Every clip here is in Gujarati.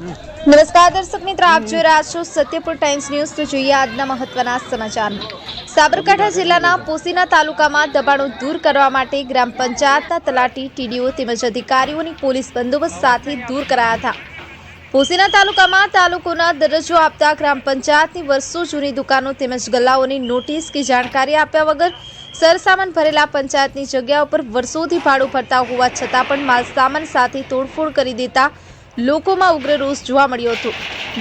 મિત્રો, આપ જોઈ રહ્યા છો સત્યપુર ટાઈમ્સ ન્યૂઝ. તો જોઈએ આજના મહત્વના સમાચાર. સાબરકાંઠા જિલ્લાના પોસીના તાલુકામાં દબાણો દૂર કરવા માટે ગ્રામ પંચાયતના તલાટી, ટીડીઓ તેમજ અધિકારીઓની પોલીસ બંદોબસ્ત સાથે દૂર કરાયા હતા. પોસીના તાલુકામાં તાલુકોના દરજ્જો આપતા ગ્રામ પંચાયતની વર્ષો જૂની દુકાનો તેમજ ગલ્લાઓની નોટિસ કે જાણકારી આપ્યા વગર સરસામાન ભરેલા પંચાયતની જગ્યા ઉપર વર્ષોથી ભાડું ભરતા હોવા છતાં પણ માલ સામાન સાથે તોડફોડ કરી દેતા લોકોમાં ઉગ્ર રોષ જોવા મળ્યો હતો.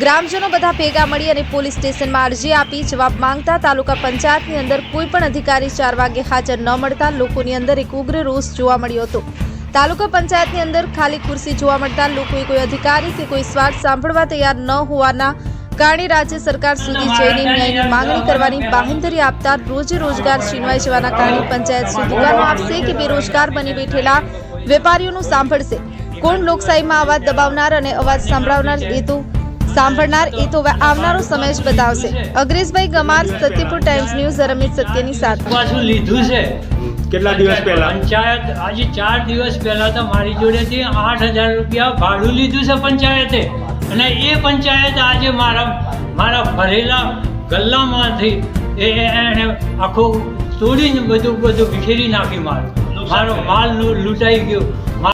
ગ્રામજનો બધા ભેગા મળી અને પોલીસ સ્ટેશનમાં અરજી આપી જવાબ માંગતા તાલુકા પંચાયતની અંદર કોઈ પણ અધિકારી ચાર વાગે હાજર ન મળતા લોકોની અંદર એક ઉગ્ર રોષ જોવા મળ્યો હતો. તાલુકા પંચાયતની અંદર ખાલી ખુરશી જોવા મળતા લોકોએ કોઈ અધિકારી કે કોઈ સ્વાર્થ સાંભળવા તૈયાર ન હોવાના કારણે રાજ્ય સરકાર સુધી જઈને ન્યાયની માંગણી કરવાની બાહેંધરી આપતા રોજે રોજગાર છીનવાઈ જવાના કારણે પંચાયત શું દુકાનો આપશે કે બેરોજગાર બની બેઠેલા વેપારીઓનું સાંભળશે. કોણ લોકશાહીમાં અવાજ દબાવનાર અને અવાજ સંભળાવનાર એ તો સાંભળનાર એ તો આવનારો સમય જ બતાવશે. અગ્રેશભાઈ ગમાર સત્યપુર ટાઈમ્સ ન્યૂઝ રમેશ સત્યની સાથે. પાછું લીધું છે. કેટલા દિવસ પહેલા? પંચાયત આજે ચાર દિવસ પહેલા તો મારી જોડેથી આઠ હજાર રૂપિયા ભાડું લીધું છે પંચાયતે. અને એ પંચાયત આજે મારા મારા ભરેલા ગલ્લામાંથી એ એને આખો તોડીને બધું બધું વિખેરી નાખી મારું. મારો માલ લૂંટાઈ ગયો.